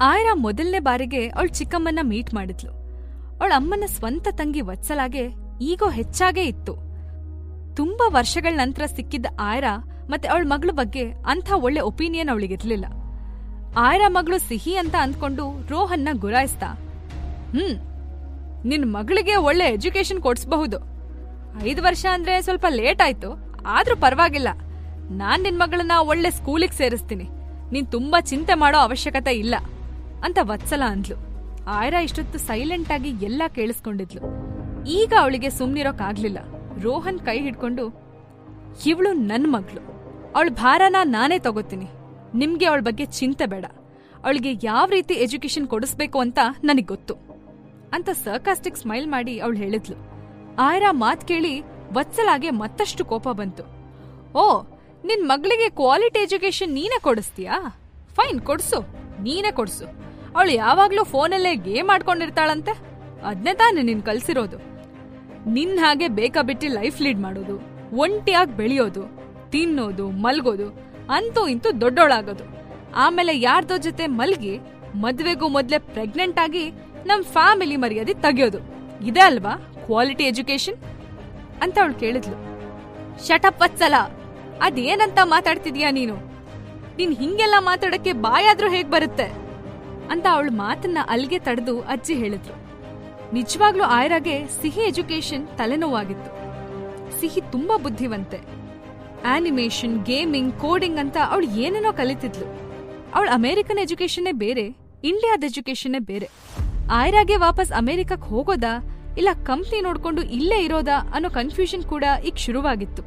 ಆಯ್ರಾ ಮೊದಲನೇ ಬಾರಿಗೆ ಅವಳ ಚಿಕ್ಕಮ್ಮನ ಮೀಟ್ ಮಾಡಿದ್ಲು. ಅವಳ ಅಮ್ಮನ ಸ್ವಂತ ತಂಗಿ ವತ್ಸಲಾಗೆ ಈಗೋ ಹೆಚ್ಚಾಗೇ ಇತ್ತು. ತುಂಬಾ ವರ್ಷಗಳ ನಂತರ ಸಿಕ್ಕಿದ್ದ ಆಯ್ರಾ ಮತ್ತೆ ಅವಳ ಮಗಳ ಬಗ್ಗೆ ಅಂಥ ಒಳ್ಳೆ ಒಪಿನಿಯನ್ ಅವಳಿಗಿರ್ಲಿಲ್ಲ ಆಯ್ರಾ ಮಗಳು ಸಿಹಿ ಅಂತ ಅಂದ್ಕೊಂಡು ರೋಹನ್ನ ಗುರಾಯಿಸ್ತಾ, ಹ್ಮ್, ನಿನ್ ಮಗಳಿಗೆ ಒಳ್ಳೆ ಎಜುಕೇಶನ್ ಕೊಡ್ಸ್ಬಹುದು. ಐದು ವರ್ಷ ಅಂದ್ರೆ ಸ್ವಲ್ಪ ಲೇಟ್ ಆಯ್ತು, ಆದ್ರೂ ಪರವಾಗಿಲ್ಲ. ನಾನ್ ನಿನ್ ಮಗಳನ್ನ ಒಳ್ಳೆ ಸ್ಕೂಲಿಗೆ ಸೇರಿಸ್ತೀನಿ. ನೀನ್ ತುಂಬಾ ಚಿಂತೆ ಮಾಡೋ ಅವಶ್ಯಕತೆ ಇಲ್ಲ. ಅಂತ ವತ್ಸಲ ಅಂದ್ಲು. ಆಯ್ರಾ ಇಷ್ಟೊತ್ತು ಸೈಲೆಂಟ್ ಆಗಿ ಎಲ್ಲ ಕೇಳಿಸ್ಕೊಂಡಿದ್ಲು. ಈಗ ಅವಳಿಗೆ ಸುಮ್ನಿರೋಕಾಗ್ಲಿಲ್ಲ. ರೋಹನ್ ಕೈ ಹಿಡ್ಕೊಂಡು, ಇವಳು ನನ್ ಮಗಳು. ಅವಳ ಭಾರನ ನಾನೇ ತಗೋತೀನಿ. ನಿಮ್ಗೆ ಅವಳ ಬಗ್ಗೆ ಚಿಂತೆ ಬೇಡ. ಅವಳಿಗೆ ಯಾವ ರೀತಿ ಎಜುಕೇಶನ್ ಕೊಡಿಸ್ಬೇಕು ಅಂತ ನನಗ್ ಗೊತ್ತು. ಅಂತ ಸರ್ಕಾಸ್ಟಿಕ್ ಸ್ಮೈಲ್ ಮಾಡಿ ಅವಳು ಹೇಳಿದ್ಲು. ಆಯ್ರಾ ಮಾತ್ ಕೇಳಿ ವತ್ಸಲಾಗೆ ಮತ್ತಷ್ಟು ಕೋಪ ಬಂತು. ಓ, ನಿನ್ ಮಗಳಿಗೆ ಕ್ವಾಲಿಟಿ ಎಜುಕೇಶನ್ ನೀನೇ ಕೊಡಿಸ್ತೀಯಾ? ಫೈನ್ ಕೊಡ್ಸು. ನೀನೇ ಕೊಡ್ಸು. ಅವಳು ಯಾವಾಗ್ಲೂ ಫೋನಲ್ಲೇ ಗೇಮ್ ಆಡ್ಕೊಂಡಿರ್ತಾಳಂತೆ. ಅದ್ನೇ ತಾನೇ ನೀನ್ ಕಲ್ಸಿರೋದು. ನಿನ್ ಹಾಗೆ ಬೇಕಾಬಿಟ್ಟಿ ಲೈಫ್ ಲೀಡ್ ಮಾಡೋದು, ಒಂಟಿಯಾಗಿ ಬೆಳೆಯೋದು, ತಿನ್ನೋದು, ಮಲ್ಗೋದು, ಅಂತೂ ಇಂತೂ ದೊಡ್ಡೋಳಾಗೋದು. ಆಮೇಲೆ ಯಾರ್ದೋ ಜೊತೆ ಮಲ್ಗಿ ಮದ್ವೆಗೂ ಮೊದ್ಲೇ ಪ್ರೆಗ್ನೆಂಟ್ ಆಗಿ ನಮ್ ಫ್ಯಾಮಿಲಿ ಮರ್ಯಾದೆ ತೆಗಿಯೋದು. ಇದೇ ಅಲ್ವಾ ಕ್ವಾಲಿಟಿ ಎಜುಕೇಶನ್ ಅಂತ ಅವಳು ಕೇಳಿದ್ಲು. ಶಟಪ್ ವತ್ಸಲ, ಅದೇನಂತ ಮಾತಾಡ್ತಿದ್ಯಾ ನೀನು? ನೀನ್ ಹಿಂಗೆಲ್ಲ ಮಾತಾಡಕ್ಕೆ ಬಾಯಾದ್ರೂ ಹೇಗ್ ಬರುತ್ತೆ? ಅಂತ ಅವಳು ಮಾತನ್ನ ಅಲ್ಲಿಗೆ ತಡೆದು ಅಜ್ಜಿ ಹೇಳಿದ್ರು. ನಿಜವಾಗ್ಲೂ ಆಯ್ರಾಗೆ ಸಿಹಿ ಎಜುಕೇಶನ್ ತಲೆನೋವಾಗಿತ್ತು. ಸಿಹಿ ತುಂಬಾ ಬುದ್ಧಿವಂತೆ. ಆನಿಮೇಷನ್, ಗೇಮಿಂಗ್, ಕೋಡಿಂಗ್ ಅಂತ ಅವಳು ಏನೇನೋ ಕಲಿತಿದ್ಲು. ಅವಳು ಅಮೆರಿಕನ್ ಎಜುಕೇಶನ್ನೇ ಬೇರೆ, ಇಂಡಿಯಾದ ಎಜುಕೇಶನ್ನೇ ಬೇರೆ. ಆಯ್ರಾಗೆ ವಾಪಸ್ ಅಮೆರಿಕಕ್ಕೆ ಹೋಗೋದಾ, ಇಲ್ಲ ಕಂಪ್ನಿ ನೋಡ್ಕೊಂಡು ಇಲ್ಲೇ ಇರೋದಾ ಅನ್ನೋ ಕನ್ಫ್ಯೂಷನ್ ಕೂಡ ಈಗ ಶುರುವಾಗಿತ್ತು.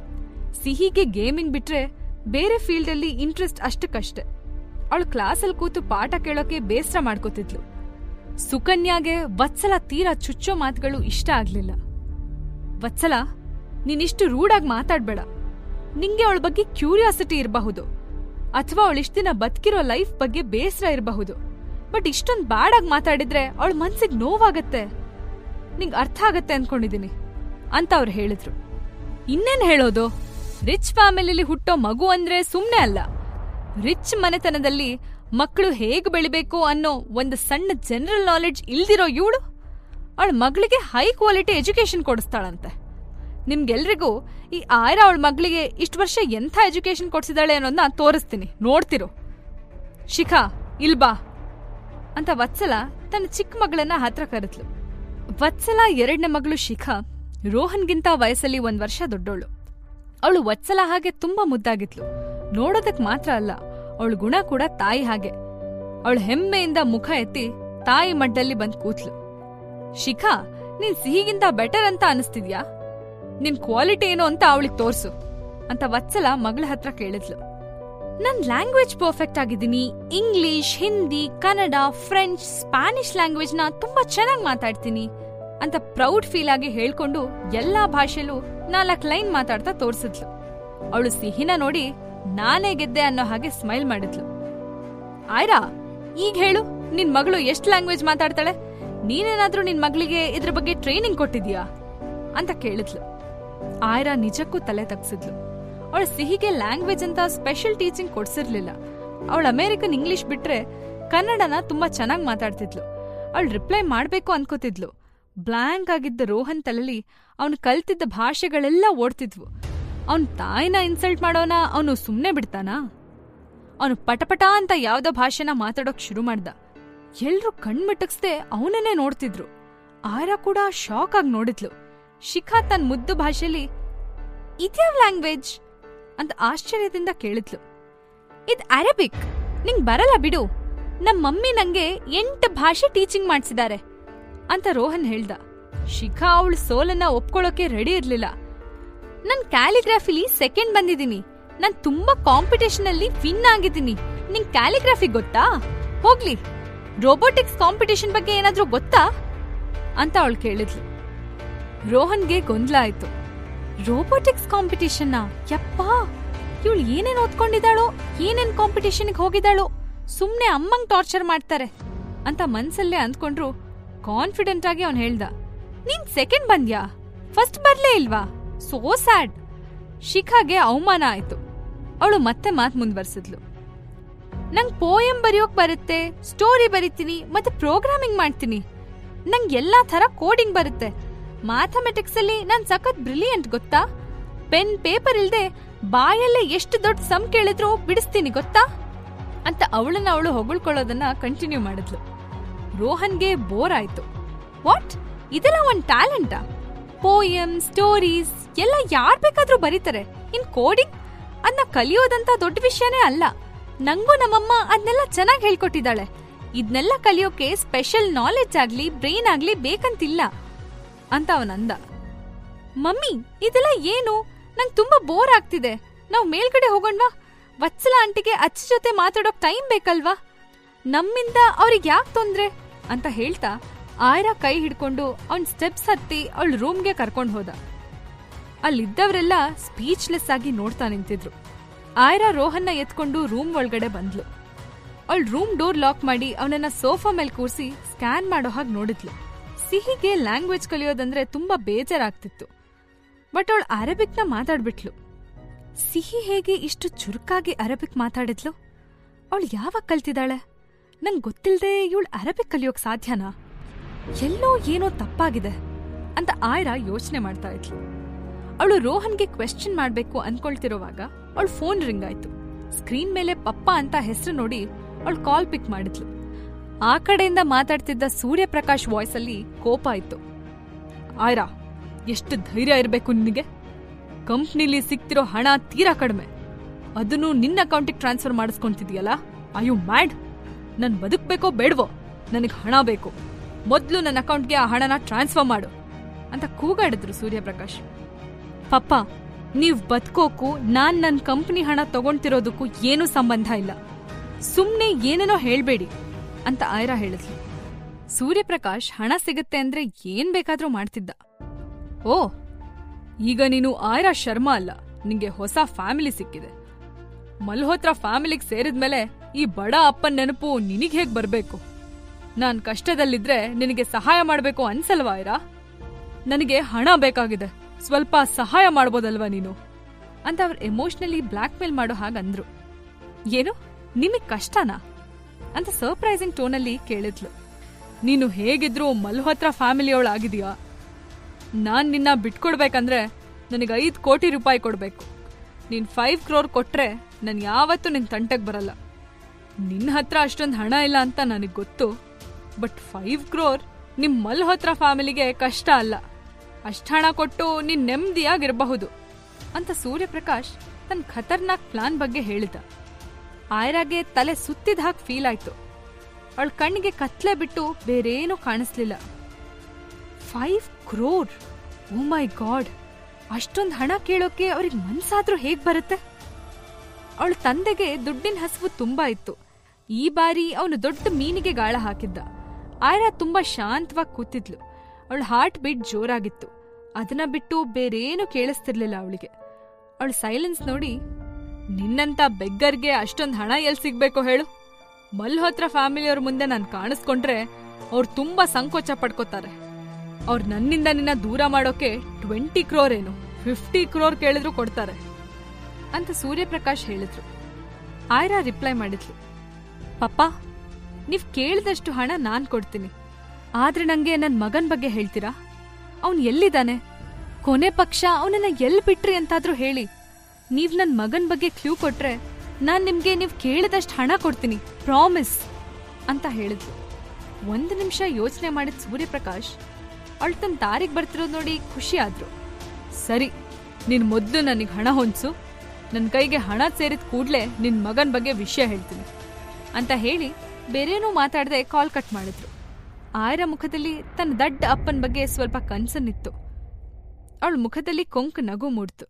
ಸಿಹಿಗೆ ಗೇಮಿಂಗ್ ಬಿಟ್ರೆ ಬೇರೆ ಫೀಲ್ಡಲ್ಲಿ ಇಂಟ್ರೆಸ್ಟ್ ಅಷ್ಟಕ್ಕಷ್ಟೆ. ಅವಳು ಕ್ಲಾಸಲ್ಲಿ ಕೂತು ಪಾಠ ಕೇಳೋಕೆ ಬೇಸರ ಮಾಡ್ಕೋತಿದ್ಲು. ಸುಕನ್ಯಾಗೆ ವತ್ಸಲ ತೀರಾ ಚುಚ್ಚೋ ಮಾತುಗಳು ಇಷ್ಟ ಆಗ್ಲಿಲ್ಲ. ವತ್ಸಲ, ನೀನಿಷ್ಟು ರೂಡಾಗಿ ಮಾತಾಡ್ಬೇಡ. ನಿಂಗೆ ಅವಳ ಬಗ್ಗೆ ಕ್ಯೂರಿಯಾಸಿಟಿ ಇರಬಹುದು. ಅಥವಾ ಅವಳಿಷ್ಟು ದಿನ ಬದುಕಿರೋ ಲೈಫ್ ಬಗ್ಗೆ ಬೇಸರ ಇರಬಹುದು. ಬಟ್ ಇಷ್ಟೊಂದು ಬ್ಯಾಡಾಗಿ ಮಾತಾಡಿದ್ರೆ ಅವಳ ಮನ್ಸಿಗೆ ನೋವಾಗತ್ತೆ. ನಿಂಗೆ ಅರ್ಥ ಆಗತ್ತೆ ಅನ್ಕೊಂಡಿದೀನಿ, ಅಂತ ಅವ್ರು ಹೇಳಿದ್ರು. ಇನ್ನೇನ್ ಹೇಳೋದು? ರಿಚ್ ಫ್ಯಾಮಿಲಿಲಿ ಹುಟ್ಟೋ ಮಗು ಅಂದ್ರೆ ಸುಮ್ಮನೆ ಅಲ್ಲ. ರಿಚ್ ಮನೆತನದಲ್ಲಿ ಮಕ್ಕಳು ಹೇಗೆ ಬೆಳಿಬೇಕು ಅನ್ನೋ ಒಂದು ಸಣ್ಣ ಜನರಲ್ ನಾಲೆಡ್ಜ್ ಇಲ್ದಿರೋ ಇವಳು? ಅವಳ ಮಗಳಿಗೆ ಹೈ ಕ್ವಾಲಿಟಿ ಎಜುಕೇಶನ್ ಕೊಡಿಸ್ತಾಳಂತೆ. ನಿಮ್ಗೆಲ್ರಿಗೂ ಈ ಆಯ್ರ ಅವಳ ಮಗಳಿಗೆ ಇಷ್ಟು ವರ್ಷ ಎಂಥ ಎಜುಕೇಶನ್ ಕೊಡ್ಸಿದಾಳೆ ಅನ್ನೋದನ್ನ ತೋರಿಸ್ತೀನಿ. ನೋಡ್ತಿರು. ಶಿಖಾ ಇಲ್ಬಾ ಅಂತ ವತ್ಸಲ ತನ್ನ ಚಿಕ್ಕ ಮಗಳನ್ನ ಹತ್ರ ಕರೆದ್ಲು. ವತ್ಸಲ ಎರಡನೇ ಮಗಳು ಶಿಖಾ ರೋಹನ್ಗಿಂತ ವಯಸ್ಸಲ್ಲಿ ಒಂದು ವರ್ಷ ದೊಡ್ಡೋಳು. ಅವಳು ವತ್ಸಲ ಹಾಗೆ ತುಂಬಾ ಮುದ್ದಾಗಿದ್ಲು. ನೋಡೋದಕ್ ಮಾತ್ರ ಅಲ್ಲ, ಅವಳ ಗುಣ ಕೂಡ ತಾಯಿ ಹಾಗೆ. ಅವಳು ಹೆಮ್ಮೆಯಿಂದ ಮುಖ ಎತ್ತಿ ತಾಯಿ ಮಡ್ಡಲ್ಲಿ ಬಂದ್ ಕೂತ್ಲು. ಶಿಖಾ, ನೀನ್ ಸಿಹಿಗಿಂತ ಬೆಟರ್ ಅಂತ ಅನಿಸ್ತಿದ್ಯಾ? ನಿನ್ ಕ್ವಾಲಿಟಿ ಏನು ಅಂತ ಅವಳಿಗೆ ತೋರ್ಸು, ಅಂತ ವತ್ಸಲ ಮಗಳ ಹತ್ರ ಕೇಳಿದ್ಲು. ನನ್ ಲ್ಯಾಂಗ್ವೇಜ್ ಪರ್ಫೆಕ್ಟ್ ಆಗಿದ್ದೀನಿ. English Hindi Kannada French Spanish ಲ್ಯಾಂಗ್ವೇಜ್ನ ತುಂಬಾ ಚೆನ್ನಾಗಿ ಮಾತಾಡ್ತೀನಿ. ಅಂತ ಪ್ರೌಡ್ ಫೀಲ್ ಆಗಿ ಹೇಳ್ಕೊಂಡು ಎಲ್ಲಾ ಭಾಷೆಲೂ ನಾಲ್ಕ್ ಲೈನ್ ಮಾತಾಡ್ತಾ ತೋರ್ಸಿದ್ಲು. ಅವಳು ಸಿಹಿನ ನೋಡಿ ನಾನೇ ಗೆದ್ದೆ ಅನ್ನೋ ಹಾಗೆ ಸ್ಮೈಲ್ ಮಾಡಿದ್ಲು. ಆಯ್ರಾ, ಈಗ ಹೇಳು, ನಿನ್ ಮಗಳು ಎಷ್ಟ್ ಲ್ಯಾಂಗ್ವೇಜ್ ಮಾತಾಡ್ತಾಳೆ? ನೀನೇನಾದ್ರೂ ನಿನ್ ಮಗಳಿಗೆ ಇದ್ರ ಬಗ್ಗೆ ಟ್ರೈನಿಂಗ್ ಕೊಟ್ಟಿದ್ಯಾ? ಅಂತ ಕೇಳಿದ್ಲು. ಆಯ್ರಾ ನಿಜಕ್ಕೂ ತಲೆ ತಗ್ಸಿದ್ಲು. ಅವಳ ಸಿಹಿಗೆ ಲ್ಯಾಂಗ್ವೇಜ್ ಅಂತ ಸ್ಪೆಷಲ್ ಟೀಚಿಂಗ್ ಕೊಡ್ಸಿರ್ಲಿಲ್ಲ. ಅವಳ ಅಮೆರಿಕನ್ ಇಂಗ್ಲಿಷ್ ಬಿಟ್ರೆ ಕನ್ನಡನ ತುಂಬಾ ಚೆನ್ನಾಗಿ ಮಾತಾಡ್ತಿದ್ಲು. ಅವಳು ರಿಪ್ಲೈ ಮಾಡ್ಬೇಕು ಅನ್ಕೋತಿದ್ಲು. ಬ್ಲ್ಯಾಂಕ್ ಆಗಿದ್ದ ರೋಹನ್ ತಲೆಲಿ ಅವನು ಕಲ್ತಿದ್ದ ಭಾಷೆಗಳೆಲ್ಲ ಓಡ್ತಿದ್ವು. ಅವನ್ ತಾಯಿನ ಇನ್ಸಲ್ಟ್ ಮಾಡೋನ ಅವನು ಸುಮ್ನೆ ಬಿಡ್ತಾನಾ? ಅವನು ಪಟಪಟ ಅಂತ ಯಾವ್ದೋ ಭಾಷೆನ ಮಾತಾಡೋಕ್ ಶುರು ಮಾಡ್ದ. ಎಲ್ರೂ ಕಣ್ಮಿಟಕ್ಸ್ದೆ ಅವನನ್ನೇ ನೋಡ್ತಿದ್ರು. ಆರ ಕೂಡ ಶಾಕ್ ಆಗಿ ನೋಡಿದ್ಲು. ಶಿಖಾ ತನ್ನ ಮುದ್ದು ಭಾಷೆಲಿ ಇದ್ಯಾವ್ ಲ್ಯಾಂಗ್ವೇಜ್ ಅಂತ ಆಶ್ಚರ್ಯದಿಂದ ಕೇಳಿದ್ಲು. ಇದ್ ಅರೇಬಿಕ್ ನಿಂಗ್ ಬರಲ್ಲ ಬಿಡು. ನಮ್ ಮಮ್ಮಿ ನಂಗೆ ಎಂಟು ಭಾಷೆ ಟೀಚಿಂಗ್ ಮಾಡ್ಸಿದ್ದಾರೆ ಅಂತ ರೋಹನ್ ಹೇಳ್ದ. ಶಿಖಾ ಅವಳು ಸೋಲನ್ನ ಒಪ್ಕೊಳ್ಳೋಕೆ ರೆಡಿ ಇರ್ಲಿಲ್ಲ. ನನ್ ಕ್ಯಾಲಿಗ್ರಾಫಿಲಿ ಸೆಕೆಂಡ್ ಬಂದಿದ್ದೀನಿ ನಾನ್ ತುಂಬಾ ಕಾಂಪಿಟೇಷನ್ ಅಲ್ಲಿ ವಿನ್ ಆಗಿದ್ದೀನಿ ನಿಂಗ್ ಕ್ಯಾಲಿಗ್ರಾಫಿ ಗೊತ್ತಾ? ಹೋಗ್ಲಿ. ರೋಬೋಟಿಕ್ಸ್ ಕಾಂಪಿಟೇಷನ್ ಬಗ್ಗೆ ಏನಾದ್ರೂ ಗೊತ್ತಾ? ಅಂತ ಅವಳು ಕೇಳಿದ್ಲು. ರೋಹನ್ಗೆ ಗೊಂದಲ ಆಯ್ತು. ರೋಬೋಟಿಕ್ಸ್ ಕಾಂಪಿಟೇಷನ್ನ ಯಪ್ಪಾ! ಇವಳು ಏನೇನ್ ಓದ್ಕೊಂಡಿದ್ದಾಳೋ, ಏನೇನ್ ಕಾಂಪಿಟೇಷನ್ಗೆ ಹೋಗಿದ್ದಾಳೋ, ಸುಮ್ನೆ ಅಮ್ಮಂಗ್ ಟಾರ್ಚರ್ ಮಾಡ್ತಾರೆ ಅಂತ ಮನ್ಸಲ್ಲೇ ಅಂದ್ಕೊಂಡ್ರು ಕಾನ್ಫಿಡೆಂಟ್ ಆಗಿ ಅವನ್ ಹೇಳ್ದ, ನೀನ್ ಸೆಕೆಂಡ್ ಬಂದ್ಯಾ? ಫಸ್ಟ್ ಬರ್ಲೇ ಇಲ್ವಾ? ಸೋ ಸ್ಯಾಡ್ ಶಿಖಾಗೆ ಅವಮಾನ ಆಯ್ತು. ಅವಳು ಮತ್ತೆ ಮಾತು ಮುಂದುವರ್ಸಿದ್ಲು. ನಂಗ್ ಪೋಯಂ ಬರೆಯೋಕ್ ಬರುತ್ತೆ ಸ್ಟೋರಿ ಬರಿತೀನಿ, ಮತ್ತೆ ಪ್ರೋಗ್ರಾಮಿಂಗ್ ಮಾಡ್ತೀನಿ. ನಂಗೆ ಎಲ್ಲಾ ತರ ಕೋಡಿಂಗ್ ಬರುತ್ತೆ. ಮ್ಯಾಥಮೆಟಿಕ್ಸ್ ಅಲ್ಲಿ ನನ್ ಸಖತ್ ಬ್ರಿಲಿಯಂಟ್ ಗೊತ್ತಾ? ಪೆನ್ ಪೇಪರ್ ಇಲ್ದೆ ಬಾಯಲ್ಲೇ ಎಷ್ಟು ದೊಡ್ಡ ಸಮ್ ಕೇಳಿದ್ರು ಬಿಡಿಸ್ತೀನಿ ಗೊತ್ತಾ? ಅಂತ ಅವಳನ್ನ ಅವಳು ಹೊಗಳ್ಕೊಳ್ಳೋದನ್ನ ಕಂಟಿನ್ಯೂ ಮಾಡಿದ್ಲು. ರೋಹನ್ಗೆ ಬೋರ್ ಆಯ್ತು. ವಾಟ್? ಇದೆಲ್ಲ ಒಂದ್ ಟ್ಯಾಲೆಂಟಾ? ಪೋಯಮ್ ಸ್ಟೋರೀಸ್, ಎಲ್ಲ ಯಾರ್ ಬೇಕಾದ್ರೂ ಬರೀತಾರೆ. In coding? ಅದನ್ನ ಕಲಿಯೋದಂತ ದೊಡ್ಡ ವಿಷಯನೇ ಅಲ್ಲ. ನಂಗೂ ನಮ್ಮಮ್ಮ ಅದನ್ನೆಲ್ಲ ಚೆನ್ನಾಗಿ ಹೇಳ್ಕೊಟ್ಟಿದ್ದಾಳೆ. ಇದನ್ನೆಲ್ಲ ಕಲಿಯೋಕೆ ಸ್ಪೆಷಲ್ ನಾಲೆಡ್ಜ್ ಆಗ್ಲಿ, ಬ್ರೈನ್ ಆಗ್ಲಿ ಬೇಕಂತಿಲ್ಲ ಅಂತ ಅವನಂದ. ಮಮ್ಮಿ, ಇದೆಲ್ಲ ಏನು? ನಂಗೆ ತುಂಬಾ ಬೋರ್ ಆಗ್ತಿದೆ. ನಾವು ಮೇಲ್ಗಡೆ ಹೋಗೋಣವಾ? ವತ್ಸಲ ಆಂಟಿಗೆ ಅಚ್ಚ ಜೊತೆ ಮಾತಾಡೋಕ್ ಟೈಮ್ ಬೇಕಲ್ವಾ? ನಮ್ಮಿಂದ ಅವ್ರಿಗೆ ಯಾಕೆ ತೊಂದ್ರೆ? ಅಂತ ಹೇಳ್ತಾ ಆಯ್ರಾ ಕೈ ಹಿಡ್ಕೊಂಡು ಅವನ್ ಸ್ಟೆಪ್ಸ್ ಹತ್ತಿ ಅವಳ ರೂಮ್ಗೆ ಕರ್ಕೊಂಡು ಹೋದ. ಅಲ್ಲಿದ್ದವರೆಲ್ಲ ಸ್ಪೀಚ್ಲೆಸ್ ಆಗಿ ನೋಡ್ತಾ ನಿಂತಿದ್ರು. ಆಯ್ರಾ ರೋಹನ್ನ ಎತ್ಕೊಂಡು ರೂಮ್ ಒಳಗಡೆ ಬಂದ್ಲು. ಅವಳ ರೂಮ್ ಡೋರ್ ಲಾಕ್ ಮಾಡಿ ಅವನನ್ನ ಸೋಫಾ ಮೇಲೆ ಕೂರಿಸಿ ಸ್ಕ್ಯಾನ್ ಮಾಡೋ ಹಾಗೆ ನೋಡಿದ್ಲು. ಸಿಹಿಗೆ ಲ್ಯಾಂಗ್ವೇಜ್ ಕಲಿಯೋದಂದ್ರೆ ತುಂಬಾ ಬೇಜಾರಾಗ್ತಿತ್ತು. ಬಟ್ ಅವಳು ನ ಮಾತಾಡ್ಬಿಟ್ಲು. ಸಿಹಿ ಹೇಗೆ ಇಷ್ಟು ಚುರುಕಾಗಿ ಅರೇಬಿಕ್ ಮಾತಾಡಿದ್ಲು? ಅವಳು ಯಾವಾಗ ಕಲ್ತಿದ್ದಾಳೆ? ನಂಗೆ ಗೊತ್ತಿಲ್ಲದೆ ಇವಳು ಅರಬಿಕ್ ಕಲಿಯೋಕ್ ಸಾಧ್ಯನಾ? ಎಲ್ಲೋ ಏನೋ ತಪ್ಪಾಗಿದೆ ಅಂತ ಆಯ್ರಾ ಯೋಚನೆ ಮಾಡ್ತಾ ಇದ್ಲು. ಅವಳು ರೋಹನ್ಗೆ ಕ್ವೆಶ್ಚನ್ ಮಾಡಬೇಕು ಅನ್ಕೊಳ್ತಿರೋವಾಗ ಅವಳು ಫೋನ್ ರಿಂಗ್ ಆಯ್ತು. ಸ್ಕ್ರೀನ್ ಮೇಲೆ ಪಪ್ಪ ಅಂತ ಹೆಸರು ನೋಡಿ ಅವಳು ಕಾಲ್ ಪಿಕ್ ಮಾಡಿದ್ಲು. ಆ ಕಡೆಯಿಂದ ಮಾತಾಡ್ತಿದ್ದ ಸೂರ್ಯಪ್ರಕಾಶ್ ವಾಯ್ಸ್ ಅಲ್ಲಿ ಕೋಪ ಇತ್ತು ಆಯ್ರಾ, ಎಷ್ಟು ಧೈರ್ಯ ಇರಬೇಕು ನಿನಗೆ? ಕಂಪ್ನಿಲಿ ಸಿಗ್ತಿರೋ ಹಣ ತೀರಾ ಕಡಿಮೆ. ಅದನ್ನು ನಿನ್ನ ಅಕೌಂಟಿಗೆ ಟ್ರಾನ್ಸ್ಫರ್ ಮಾಡಿಸ್ಕೊಂತಿದ್ಯಲ್ಲ? ಐ ಯು ಮ್ಯಾಡ್ ನನ್ ಬದುಕ್ಬೇಕೋ ಬೇಡವೋ? ನನಗೆ ಹಣ ಬೇಕು. ಮೊದಲು ನನ್ನ ಅಕೌಂಟ್ಗೆ ಆ ಹಣನ ಟ್ರಾನ್ಸ್ಫರ್ ಮಾಡು. ಅಂತ ಕೂಗಾಡಿದ್ರು ಸೂರ್ಯಪ್ರಕಾಶ್. ಪಪ್ಪ, ನೀವ್ ಬದುಕೋಕು, ನಾನ್ ನನ್ನ ಕಂಪ್ನಿ ಹಣ ತಗೊಂತಿರೋದಕ್ಕೂ ಏನೂ ಸಂಬಂಧ ಇಲ್ಲ. ಸುಮ್ನೆ ಏನೇನೋ ಹೇಳಬೇಡಿ, ಅಂತ ಆಯ್ರಾ ಹೇಳಿದ್ಲು. ಸೂರ್ಯಪ್ರಕಾಶ್ ಹಣ ಸಿಗುತ್ತೆ ಅಂದ್ರೆ ಏನ್ ಬೇಕಾದ್ರೂ ಮಾಡ್ತಿದ್ದ. ಓ, ಈಗ ನೀನು ಆಯ್ರಾ ಶರ್ಮಾ ಅಲ್ಲ. ನಿಂಗೆ ಹೊಸ ಫ್ಯಾಮಿಲಿ ಸಿಕ್ಕಿದೆ. ಮಲ್ಹೋತ್ರ ಫ್ಯಾಮಿಲಿಗೆ ಸೇರಿದ್ಮೇಲೆ ಈ ಬಡ ಅಪ್ಪನ ನೆನಪು ನಿನಗೆ ಹೇಗೆ ಬರಬೇಕು? ನಾನು ಕಷ್ಟದಲ್ಲಿದ್ರೆ ನಿನಗೆ ಸಹಾಯ ಮಾಡಬೇಕು ಅನ್ಸಲ್ವಾ ಇರಾ ನನಗೆ ಹಣ ಬೇಕಾಗಿದೆ, ಸ್ವಲ್ಪ ಸಹಾಯ ಮಾಡ್ಬೋದಲ್ವಾ ನೀನು? ಅಂತ ಅವ್ರು ಎಮೋಷ್ನಲಿ ಬ್ಲ್ಯಾಕ್ ಮೇಲ್ ಮಾಡೋ ಹಾಗಂದ್ರು ಏನು? ನಿಮಗೆ ಕಷ್ಟನಾ? ಅಂತ ಸರ್ಪ್ರೈಸಿಂಗ್ ಟೋನಲ್ಲಿ ಕೇಳಿದ್ಲು. ನೀನು ಹೇಗಿದ್ರು ಮಲ್ಹೋತ್ರ ಫ್ಯಾಮಿಲಿಯವಳಾಗಿದೀಯಾ ನಾನು ನಿನ್ನ ಬಿಟ್ಕೊಡ್ಬೇಕಂದ್ರೆ ನನಗೆ ಐದು ಕೋಟಿ ರೂಪಾಯಿ ಕೊಡಬೇಕು. ನೀನ್ ಫೈವ್ ಕ್ರೋರ್ ಕೊಟ್ರೆ ನಾನು ಯಾವತ್ತೂ ನಿನ್ನ ತಂಟೆಗೆ ಬರಲ್ಲ. ನಿನ್ನ ಹತ್ರ ಅಷ್ಟೊಂದು ಹಣ ಇಲ್ಲ ಅಂತ ನನಗೆ ಗೊತ್ತು, ಬಟ್ ಫೈವ್ ಕ್ರೋರ್ ನಿಮ್ ಮಲ್ಹೋತ್ರ ಫ್ಯಾಮಿಲಿಗೆ ಕಷ್ಟ ಅಲ್ಲ. ಅಷ್ಟು ಹಣ ಕೊಟ್ಟು ನೀನ್ ನೆಮ್ಮದಿಯಾಗಿರಬಹುದು ಅಂತ ಸೂರ್ಯಪ್ರಕಾಶ್ ತನ್ನ ಖತರ್ನಾಕ್ ಪ್ಲಾನ್ ಬಗ್ಗೆ ಹೇಳಿದ. ಆಯ್ರಾಗೆ ತಲೆ ಸುತ್ತಿದ ಹಾಗೆ ಫೀಲ್ ಆಯ್ತು. ಅವಳ ಕಣ್ಣಿಗೆ ಕತ್ಲೆ ಬಿಟ್ಟು ಬೇರೇನೂ ಕಾಣಿಸ್ಲಿಲ್ಲ. Five crore? Oh my god! ಅಷ್ಟೊಂದು ಹಣ ಕೇಳೋಕೆ ಅವ್ರಿಗೆ ಮನ್ಸಾದ್ರೂ ಹೇಗ್ ಬರುತ್ತೆ? ಅವಳ ತಂದೆಗೆ ದುಡ್ಡಿನ ಹಸಿವು ತುಂಬಾ ಇತ್ತು. ಈ ಬಾರಿ ಅವನು ದೊಡ್ಡ ಮೀನಿಗೆ ಗಾಳ ಹಾಕಿದ್ದ. ಆಯ್ರಾ ತುಂಬಾ ಶಾಂತವಾಗಿ ಕೂತಿದ್ಲು. ಅವಳ ಹಾರ್ಟ್ ಬೀಟ್ ಜೋರಾಗಿತ್ತು. ಅದನ್ನ ಬಿಟ್ಟು ಬೇರೇನು ಕೇಳಿಸ್ತಿರ್ಲಿಲ್ಲ ಅವಳಿಗೆ. ಅವಳ ಸೈಲೆನ್ಸ್ ನೋಡಿ, ನಿನ್ನಂತ ಬೆಗ್ಗರ್ಗೆ ಅಷ್ಟೊಂದು ಹಣ ಎಲ್ಲಿ ಸಿಗ್ಬೇಕು ಹೇಳು? ಮಲ್ಹೋತ್ರ ಫ್ಯಾಮಿಲಿಯವ್ರ ಮುಂದೆ ನಾನು ಕಾಣಿಸ್ಕೊಂಡ್ರೆ ಅವ್ರು ತುಂಬಾ ಸಂಕೋಚ ಪಡ್ಕೋತಾರೆ. ಅವ್ರು ನನ್ನಿಂದ ನಿನ್ನ ದೂರ ಮಾಡೋಕೆ ಟ್ವೆಂಟಿ ಕ್ರೋರ್ ಏನು ಫಿಫ್ಟಿ ಕ್ರೋರ್ ಕೇಳಿದ್ರು ಕೊಡ್ತಾರೆ. ಅಂತ ಸೂರ್ಯಪ್ರಕಾಶ್ ಹೇಳಿದ್ರು. ಆಯ್ರಾ ರಿಪ್ಲೈ ಮಾಡಿದ್ಲು. ಪಪ್ಪ ನೀವ್ ಕೇಳಿದಷ್ಟು ಹಣ ನಾನ್ ಕೊಡ್ತೀನಿ. ಆದ್ರೆ ನಂಗೆ ನನ್ ಮಗನ್ ಬಗ್ಗೆ ಹೇಳ್ತೀರಾ? ಅವನು ಎಲ್ಲಿದ್ದಾನೆ? ಕೊನೆ ಪಕ್ಷ ಅವನನ್ನ ಎಲ್ ಬಿಟ್ರಿ ಅಂತಾದ್ರೂ ಹೇಳಿ. ನೀವ್ ನನ್ ಮಗನ್ ಬಗ್ಗೆ ಕ್ಲೂ ಕೊಟ್ರೆ ನಾನ್ ನಿಮ್ಗೆ ನೀವ್ ಕೇಳಿದಷ್ಟು ಹಣ ಕೊಡ್ತೀನಿ, ಪ್ರಾಮಿಸ್, ಅಂತ ಹೇಳಿದ್ರು ಒಂದು ನಿಮಿಷ ಯೋಚನೆ ಮಾಡಿದ ಸೂರ್ಯಪ್ರಕಾಶ್ ಅವಳು ತನ್ನ ದಾರಿಗೆ ಬರ್ತಿರೋದು ನೋಡಿ ಖುಷಿ ಆದ್ರು. ಸರಿ, ನಿನ್ ಮೊದ್ಲು ನನಗೆ ಹಣ ಹೊಂದ್ಸು. ನನ್ನ ಕೈಗೆ ಹಣ ಸೇರಿದ ಕೂಡಲೇ ನಿನ್ ಮಗನ್ ಬಗ್ಗೆ ವಿಷಯ ಹೇಳ್ತೀನಿ. ಅಂತ ಹೇಳಿ ಬೇರೇನೂ ಮಾತಾಡದೆ ಕಾಲ್ ಕಟ್ ಮಾಡಿದ್ರು. ಆಯರ ಮುಖದಲ್ಲಿ ತನ್ನ ದಡ್ಡ ಅಪ್ಪನ ಬಗ್ಗೆ ಸ್ವಲ್ಪ ಕನ್ಸನ್ನಿತ್ತು. ಅವಳ ಮುಖದಲ್ಲಿ ಕೊಂಕು ನಗು ಮೂಡ್ತು.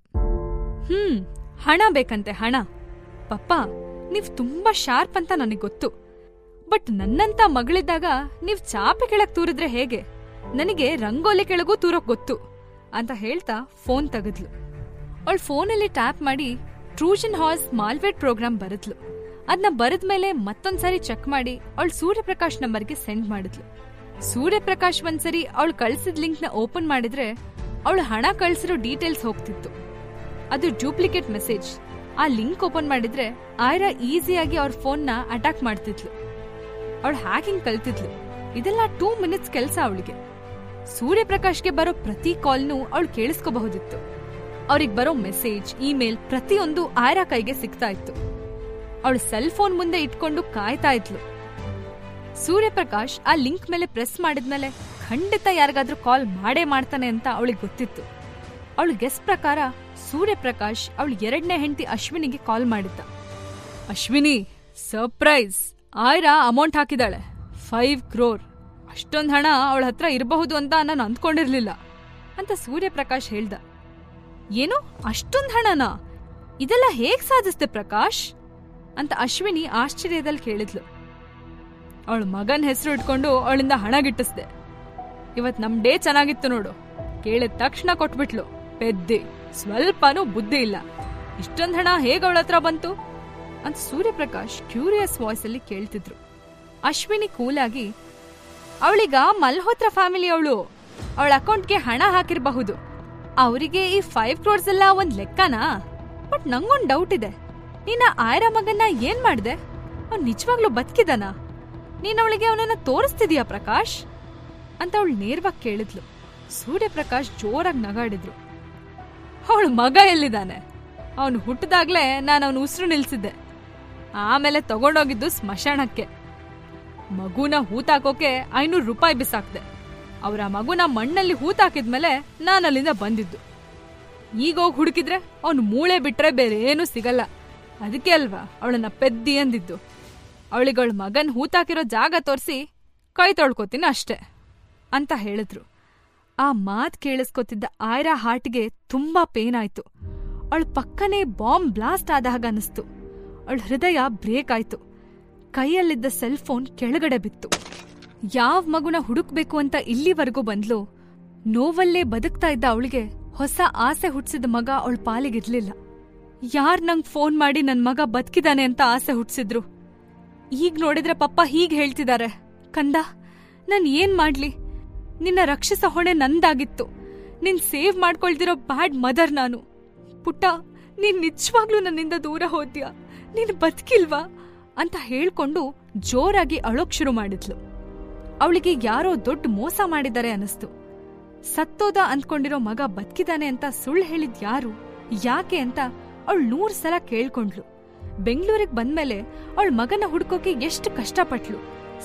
ಹ್ಮ್, ಹಣ ಬೇಕಂತೆ, ಹಣ. ಪಪ್ಪ, ನೀವ್ ತುಂಬಾ ಶಾರ್ಪ್ ಅಂತ ನನಗೆ ಗೊತ್ತು. ಬಟ್ ನನ್ನಂತ ಮಗಳಿದ್ದಾಗ ನೀವ್ ಚಾಪೆ ಕೆಳಗ್ ತೂರಿದ್ರೆ ಹೇಗೆ? ನನಗೆ ರಂಗೋಲಿ ಕೆಳಗೂ ತೂರೋಕ್ ಗೊತ್ತು ಅಂತ ಹೇಳ್ತಾ ಫೋನ್ ತೆಗೆದ್ಲು. ಅವಳು ಫೋನಲ್ಲಿ ಟ್ಯಾಪ್ ಮಾಡಿ ಟ್ರೂಷನ್ ಹಾಲ್ಸ್ ಮಾಲ್ವೇಟ್ ಪ್ರೋಗ್ರಾಮ್ ಬರೆದ್ಲು. ಅದನ್ನ ಬರೆದ್ಮೇಲೆ ಮತ್ತೊಂದ್ಸರಿ ಚೆಕ್ ಮಾಡಿ ಅವಳು ಸೂರ್ಯಪ್ರಕಾಶ್ ನಂಬರ್ಗೆ ಸೆಂಡ್ ಮಾಡಿದ್ಲು. ಸೂರ್ಯಪ್ರಕಾಶ್ ಒಂದ್ಸರಿ ಅವಳು ಕಳ್ಸಿದ ಲಿಂಕ್ನ ಓಪನ್ ಮಾಡಿದ್ರೆ ಅವಳು ಹಣ ಕಳ್ಸಿರೋ ಡೀಟೇಲ್ಸ್ ಹೋಗ್ತಿತ್ತು. ಅದು ಡೂಪ್ಲಿಕೇಟ್ ಮೆಸೇಜ್ ಆ ಲಿಂಕ್ ಓಪನ್ ಮಾಡಿದ್ರೆ ಆಯ್ರಾ ಈಸಿಯಾಗಿ ಅವ್ರ ಫೋನ್ನ ಅಟ್ಯಾಕ್ ಮಾಡ್ತಿದ್ಲು. ಅವಳು ಹ್ಯಾಕಿಂಗ್ ಕಲ್ತಿದ್ಲು. ಇದೆಲ್ಲ ಟೂ ಮಿನಿಟ್ಸ್ ಕೆಲಸ ಅವಳಿಗೆ. ಸೂರ್ಯಪ್ರಕಾಶ್ಗೆ ಬರೋ ಪ್ರತಿ ಕಾಲ್ನೂ ಅವಳು ಕೇಳಿಸ್ಕೋಬಹುದಿತ್ತು. ಅವ್ರಿಗೆ ಬರೋ ಮೆಸೇಜ್ ಇಮೇಲ್ ಪ್ರತಿಯೊಂದು ಆಯ್ರಾ ಕೈಗೆ ಸಿಗ್ತಾ ಇತ್ತು. ಅವಳು ಸೆಲ್ ಫೋನ್ ಮುಂದೆ ಇಟ್ಕೊಂಡು ಕಾಯ್ತಾ ಇದ್ಲು. ಸೂರ್ಯಪ್ರಕಾಶ್ ಆ ಲಿಂಕ್ ಮೇಲೆ ಪ್ರೆಸ್ ಮಾಡಿದ್ಮೇಲೆ ಖಂಡಿತ ಯಾರಿಗಾದ್ರೂ ಕಾಲ್ ಮಾಡೇ ಮಾಡ್ತಾನೆ ಅಂತ ಅವಳಿಗೆ ಗೊತ್ತಿತ್ತು. ಅವಳು ಗೆಸ್ ಪ್ರಕಾರ ಸೂರ್ಯಪ್ರಕಾಶ್ ಅವಳು ಎರಡನೇ ಹೆಂಡತಿ ಅಶ್ವಿನಿಗೆ ಕಾಲ್ ಮಾಡಿದ್ದ. ಅಶ್ವಿನಿ ಸರ್ಪ್ರೈಸ್ ಆಯ್ರಾ ಅಮೌಂಟ್ ಹಾಕಿದಾಳೆ ಫೈವ್ ಕ್ರೋರ್ ಅಷ್ಟೊಂದು ಹಣ ಅವಳ ಹತ್ರ ಇರಬಹುದು ಅಂತ ನಾನು ಅಂದ್ಕೊಂಡಿರ್ಲಿಲ್ಲ ಅಂತ ಸೂರ್ಯಪ್ರಕಾಶ್ ಹೇಳ್ದ. ಏನು? ಅಷ್ಟೊಂದು ಹಣನಾ? ಇದೆಲ್ಲ ಹೇಗ್ ಸಾಧಿಸ್ತೆ ಪ್ರಕಾಶ್? ಅಂತ ಅಶ್ವಿನಿ ಆಶ್ಚರ್ಯದಲ್ಲಿ ಕೇಳಿದ್ಲು. ಅವಳ ಮಗನ ಹೆಸರು ಇಟ್ಕೊಂಡು ಅವಳಿಂದ ಹಣ ಗಿಟ್ಟಿಸ್ದೆ. ಇವತ್ ನಮ್ ಡೇ ಚೆನ್ನಾಗಿತ್ತು ನೋಡು. ಕೇಳಿದ ತಕ್ಷಣ ಕೊಟ್ಬಿಟ್ಲು. ಪೆದ್ದಿ. ಸ್ವಲ್ಪನೂ ಬುದ್ಧಿ ಇಲ್ಲ. ಇಷ್ಟೊಂದು ಹಣ ಹೇಗೆ ಅವಳ ಹತ್ರ ಬಂತು? ಅಂತ ಸೂರ್ಯಪ್ರಕಾಶ್ ಕ್ಯೂರಿಯಸ್ ವಾಯ್ಸ್ ಅಲ್ಲಿ ಕೇಳ್ತಿದ್ರು. ಅಶ್ವಿನಿ ಕೂಲಾಗಿ, ಅವಳಿಗ ಮಲ್ಹೋತ್ರ ಫ್ಯಾಮಿಲಿ ಅವಳು. ಅವಳ ಅಕೌಂಟ್ಗೆ ಹಣ ಹಾಕಿರಬಹುದು. ಅವರಿಗೆ ಈ ಫೈವ್ ಕ್ರೋರ್ಸ್ ಎಲ್ಲ ಒಂದ್ ಲೆಕ್ಕನಾ? ಬಟ್ ನಂಗೊಂದ್ ಡೌಟ್ ಇದೆ. ನೀನ ಆಯರ ಮಗನ್ನ ಏನ್ ಮಾಡಿದೆ? ಅವ್ನು ನಿಜವಾಗ್ಲೂ ಬದುಕಿದಾನ? ನೀನ್ ಅವಳಿಗೆ ಅವನನ್ನ ತೋರಿಸ್ತಿದೀಯಾ ಪ್ರಕಾಶ್? ಅಂತ ಅವಳು ನೇರವಾಗಿ ಕೇಳಿದ್ಲು. ಸೂರ್ಯಪ್ರಕಾಶ್ ಜೋರಾಗಿ ನಗಾಡಿದ್ರು. ಅವಳು ಮಗ ಎಲ್ಲಿದ್ದಾನೆ? ಅವನು ಹುಟ್ಟಿದಾಗ್ಲೇ ನಾನು ಅವನ ಉಸಿರು ನಿಲ್ಸಿದ್ದೆ. ಆಮೇಲೆ ತಗೊಂಡೋಗಿದ್ದು ಸ್ಮಶಾನಕ್ಕೆ. ಮಗುನ ಹೂತಾಕೋಕೆ ಐನೂರು ರೂಪಾಯಿ ಬಿಸಾಕ್ದೆ. ಅವರ ಮಗುನ ಮಣ್ಣಲ್ಲಿ ಹೂತಾಕಿದ್ಮೇಲೆ ನಾನು ಅಲ್ಲಿಂದ ಬಂದಿದ್ದು. ಈಗ ಹೋಗಿ ಹುಡುಕಿದ್ರೆ ಅವನು ಮೂಳೆ ಬಿಟ್ರೆ ಬೇರೆ ಏನೂ ಸಿಗಲ್ಲ. ಅದಕ್ಕೆ ಅಲ್ವಾ? ಅವಳನ್ನ ಪೆದ್ದಿ ಅಂದಿದ್ದು. ಅವಳಿಗಳ ಮಗನ್ ಹೂತಾಕಿರೋ ಜಾಗ ತೋರಿಸಿ ಕೈ ತೊಳ್ಕೊತೀನಿ ಅಷ್ಟೆ, ಅಂತ ಹೇಳಿದ್ರು. ಆ ಮಾತ್ ಕೇಳಿಸ್ಕೊತಿದ್ದ ಆಯ್ರಾ ಹಾರ್ಟ್ಗೆ ತುಂಬಾ ಪೇನ್ ಆಯ್ತು. ಅವಳ ಪಕ್ಕನೇ ಬಾಂಬ್ ಬ್ಲಾಸ್ಟ್ ಆದ ಹಾಗೆ ಅನಿಸ್ತು ಅವಳ ಹೃದಯ ಬ್ರೇಕ್ ಆಯ್ತು. ಕೈಯಲ್ಲಿದ್ದ ಸೆಲ್ ಫೋನ್ ಕೆಳಗಡೆ ಬಿತ್ತು. ಯಾವ ಮಗುನ ಹುಡುಕ್ಬೇಕು ಅಂತ ಇಲ್ಲಿವರೆಗೂ ಬಂದ್ಲು, ನೋವಲ್ಲೇ ಬದುಕ್ತಾ ಇದ್ದ ಅವಳಿಗೆ ಹೊಸ ಆಸೆ ಹುಟ್ಟಿಸಿದ ಮಗ ಅವಳ ಪಾಲಿಗಿರ್ಲಿಲ್ಲ. ಯಾರ್ ನಂಗ್ ಫೋನ್ ಮಾಡಿ ನನ್ ಮಗ ಬದುಕಿದಾನೆ ಅಂತ ಆಸೆ ಹುಟ್ಸಿದ್ರು. ಈಗ ನೋಡಿದ್ರೆ ಪಪ್ಪ ಹೀಗ್ ಹೇಳ್ತಿದ್ದಾರೆ ಕಂದ, ನಾನು ಏನ್ ಮಾಡ್ಲಿ? ನಿನ್ನ ರಕ್ಷಿಸ ಹೊಣೆ ನಂದಾಗಿತ್ತು. ನಿನ್ ಸೇವ್ ಮಾಡ್ಕೊಳ್ತಿರೋ ಬ್ಯಾಡ್ ಮದರ್ ನಾನು. ಪುಟ್ಟ, ನೀನ್ ನಿಜವಾಗ್ಲೂ ನನ್ನಿಂದ ದೂರ ಹೋದ್ಯಾ? ನೀನ್ ಬದುಕಿಲ್ವಾ? ಅಂತ ಹೇಳ್ಕೊಂಡು ಜೋರಾಗಿ ಅಳೋಕ್ ಶುರು ಮಾಡಿದ್ಲು. ಅವಳಿಗೆ ಯಾರೋ ದೊಡ್ಡ ಮೋಸ ಮಾಡಿದ್ದಾರೆ ಅನಿಸ್ತು. ಸತ್ತೋದ ಅಂದ್ಕೊಂಡಿರೋ ಮಗ ಬದುಕಿದಾನೆ ಅಂತ ಸುಳ್ಳು ಹೇಳಿದ್ ಯಾರು? ಯಾಕೆ ಅಂತ ಅವಳು ನೂರು ಸಲ ಕೇಳ್ಕೊಂಡ್ಲು. ಬೆಂಗಳೂರಿಗೆ ಬಂದ್ಮೇಲೆ ಅವಳ ಮಗನ ಹುಡ್ಕೋಕೆ ಎಷ್ಟು ಕಷ್ಟಪಟ್ಲು.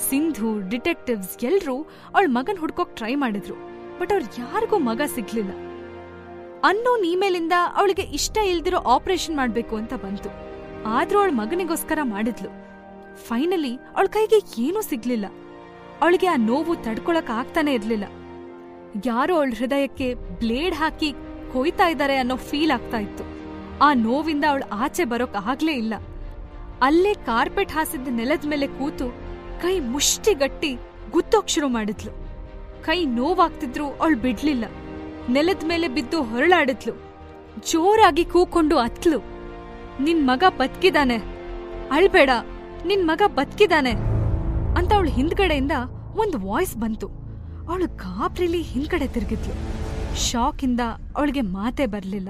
ಸಿಂಧು, ಡಿಟೆಕ್ಟಿವ್ಸ್ ಎಲ್ಲರೂ ಅವಳ ಮಗನ್ ಹುಡ್ಕೋಕ್ ಟ್ರೈ ಮಾಡಿದ್ರು, ಬಟ್ ಅವ್ರ ಯಾರಿಗೂ ಮಗ ಸಿಗ್ಲಿಲ್ಲ. ಅನ್ನೋನ್ ಇಮೇಲಿಂದ ಅವಳಿಗೆ ಇಷ್ಟ ಇಲ್ದಿರೋ ಆಪರೇಷನ್ ಮಾಡ್ಬೇಕು ಅಂತ ಬಂತು. ಆದ್ರೂ ಅವಳ ಮಗನಿಗೋಸ್ಕರ ಮಾಡಿದ್ಲು. ಫೈನಲಿ ಅವಳ ಕೈಗೆ ಏನೂ ಸಿಗ್ಲಿಲ್ಲ. ಅವಳಿಗೆ ಆ ನೋವು ತಡ್ಕೊಳಕ್ ಆಗ್ತಾನೆ ಇರ್ಲಿಲ್ಲ. ಯಾರೋ ಅವಳ ಹೃದಯಕ್ಕೆ ಬ್ಲೇಡ್ ಹಾಕಿ ಕೊಯ್ತಾ ಇದ್ದಾರೆ ಅನ್ನೋ ಫೀಲ್ ಆಗ್ತಾ ಇತ್ತು. ಆ ನೋವಿಂದ ಅವಳು ಆಚೆ ಬರೋಕ್ ಆಗ್ಲೇ ಇಲ್ಲ. ಅಲ್ಲೇ ಕಾರ್ಪೆಟ್ ಹಾಸಿದ್ದ ನೆಲದ ಮೇಲೆ ಕೂತು ಕೈ ಮುಷ್ಟಿಗಟ್ಟಿ ಗುತ್ತೋಕ್ ಶುರು ಮಾಡಿದ್ಲು. ಕೈ ನೋವಾಗ್ತಿದ್ರು ಅವಳು ಬಿಡ್ಲಿಲ್ಲ. ನೆಲದ ಮೇಲೆ ಬಿದ್ದು ಹೊರಳಾಡಿದ್ಲು. ಜೋರಾಗಿ ಕೂಕೊಂಡು ಅತ್ಲು. ನಿನ್ ಮಗ ಬದುಕಿದಾನೆ. ಅಳ್ಬೇಡ, ನಿನ್ ಮಗ ಬದುಕಿದಾನೆ ಅಂತ ಅವಳು ಹಿಂದ್ಗಡೆಯಿಂದ ಒಂದು ವಾಯ್ಸ್ ಬಂತು. ಅವಳು ಗಾಬ್ರಿಲಿ ಹಿಂದ್ಗಡೆ ತಿರುಗಿದ್ಲು. ಶಾಕಿಂದ ಅವಳಿಗೆ ಮಾತೇ ಬರಲಿಲ್ಲ.